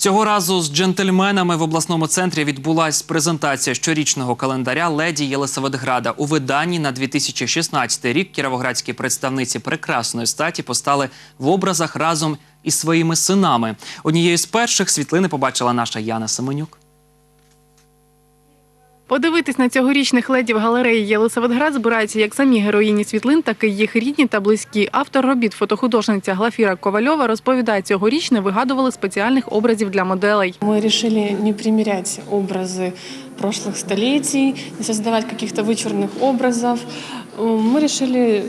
Цього разу з джентльменами в обласному центрі відбулась презентація щорічного календаря леді Єлисаветграда. У виданні на 2016 рік кіровоградські представниці прекрасної статі постали в образах разом із своїми синами. Однією з перших світлини побачила наша Яна Семенюк. Подивитись на цьогорічних ледів галереї Єлисаветград збираються як самі героїні світлин, так і їх рідні та близькі. Автор робіт фотохудожниця Глафіра Ковальова розповідає, цьогоріч не вигадували спеціальних образів для моделей. Мы решили не примерять образы прошлых столетий, не создавать каких-то вычурных образов. М, Мы решили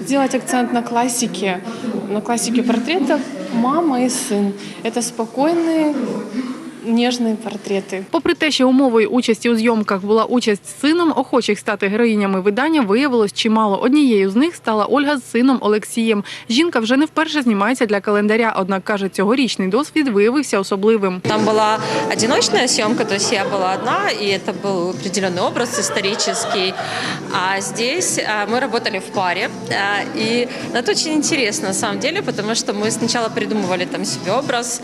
сделать акцент на классике, на классике портретов мама и сын. Это спокойные, нежные портреты. Попри те, що умовою участі у зйомках була участь з сином, охочих стати героїнями видання виявилось чимало. Однією з них стала Ольга з сином Олексієм. Жінка вже не вперше знімається для календаря, однак каже, цьогорічний досвід виявився особливим. Там была одиночная съемка, то есть я была одна, и это был определенный образ исторический. А здесь а, мы работали в паре, а, и это очень интересно на самом деле, потому что мы сначала придумывали там себе образ,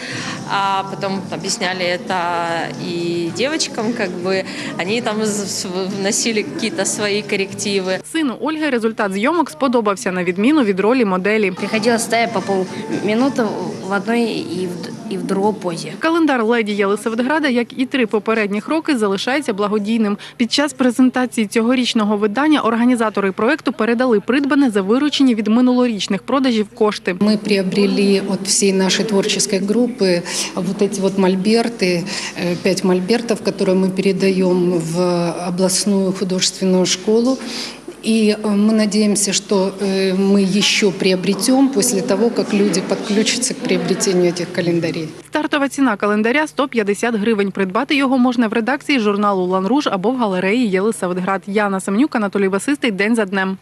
а потом объясняли это и девочкам, как бы они там з- вносили какие-то свои коррективы. Сину Ольги результат зйомок сподобався на відміну від ролі моделі. Приходилось стоять по полминуты в одной и в, и в другой позе. Календар леді Єлисаветграда, як і три попередніх роки, залишається благодійним. Під час презентації цьогорічного видання організатори проекту передали придбане за виручені від минулорічних продажів кошти. Мы приобрели от всей нашей творческой группы вот эти вот мольберты, э, пять мольбертов, которые мы передаем в областную художественную школу. И э, мы надеемся, что э, мы еще приобретем после того, как люди подключатся к приобретению этих календарей. Стартова ціна календаря 150 гривень. Придбати його можна в редакції журналу Ланруж або в галереї Єлисаветград. Яна Семнюк, Анатолій Васистий. День за днем.